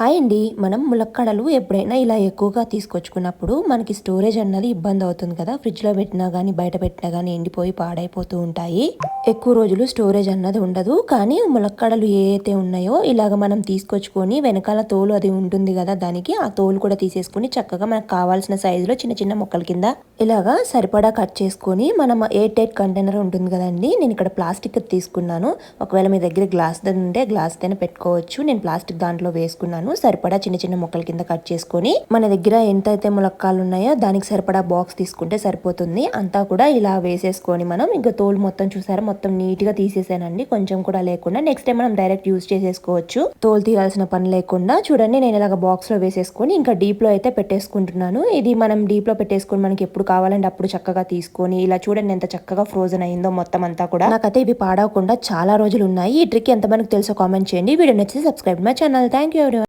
Hi అండి. మనం ములక్కడలు ఎప్పుడైనా ఇలా ఎక్కువగా తీసుకొచ్చుకున్నప్పుడు మనకి స్టోరేజ్ అన్నది ఇబ్బంది అవుతుంది కదా. ఫ్రిడ్జ్లో పెట్టినా కానీ బయట పెట్టినా కానీ ఎండిపోయి పాడైపోతూ ఉంటాయి. ఎక్కువ రోజులు స్టోరేజ్ అన్నది ఉండదు. కానీ ములక్కడలు ఏ అయితే ఉన్నాయో ఇలాగ మనం తీసుకొచ్చుకొని వెనకాల తోలు అది ఉంటుంది కదా దానికి ఆ తోలు కూడా తీసేసుకుని చక్కగా మనకు కావాల్సిన సైజులో చిన్న చిన్న ముక్కల కింద ఇలాగా సరిపడా కట్ చేసుకొని మనం ఎయిర్ టైట్ కంటైనర్ ఉంటుంది కదండి. నేను ఇక్కడ ప్లాస్టిక్ తీసుకున్నాను. ఒకవేళ మీ దగ్గర గ్లాస్ ఉంటే గ్లాస్ తోనే పెట్టుకోవచ్చు. నేను ప్లాస్టిక్ దాంట్లో వేసుకున్నాను. సరిపడా చిన్న చిన్న ముక్కల కింద కట్ చేసుకొని మన దగ్గర ఎంత అయితే ములక్కాలు ఉన్నాయో దానికి సరిపడా బాక్స్ తీసుకుంటే సరిపోతుంది. అంతా కూడా ఇలా వేసేసుకొని మనం ఇంకా తోలు మొత్తం చూసారా? మొత్తం నీట్గా తీసేసానండి. కొంచెం కూడా లేకుండా నెక్స్ట్ టైం మనం డైరెక్ట్ యూజ్ చేసేసుకోవచ్చు. తోలు తీయాల్సిన పని లేకుండా చూడండి నేను ఇలాగ బాక్స్లో వేసేసుకొని ఇంకా డీప్లో అయితే పెట్టేసుకుంటున్నాను. ఇది మనం డీప్లో పెట్టేసుకొని మనకి ఎప్పుడు కావాలంటే అప్పుడు చక్కగా తీసుకొని ఇలా చూడండి ఎంత చక్కగా ఫ్రోజన్ అయిందో మొత్తం అంతా కూడా. నాకైతే ఇవి పాడవకుండా చాలా రోజులు ఉన్నాయి. ఈ ట్రిక్ ఎంత మనకు తెలుసో కామెంట్ చేయండి. వీడియో నచ్చి subscribe my channel thank you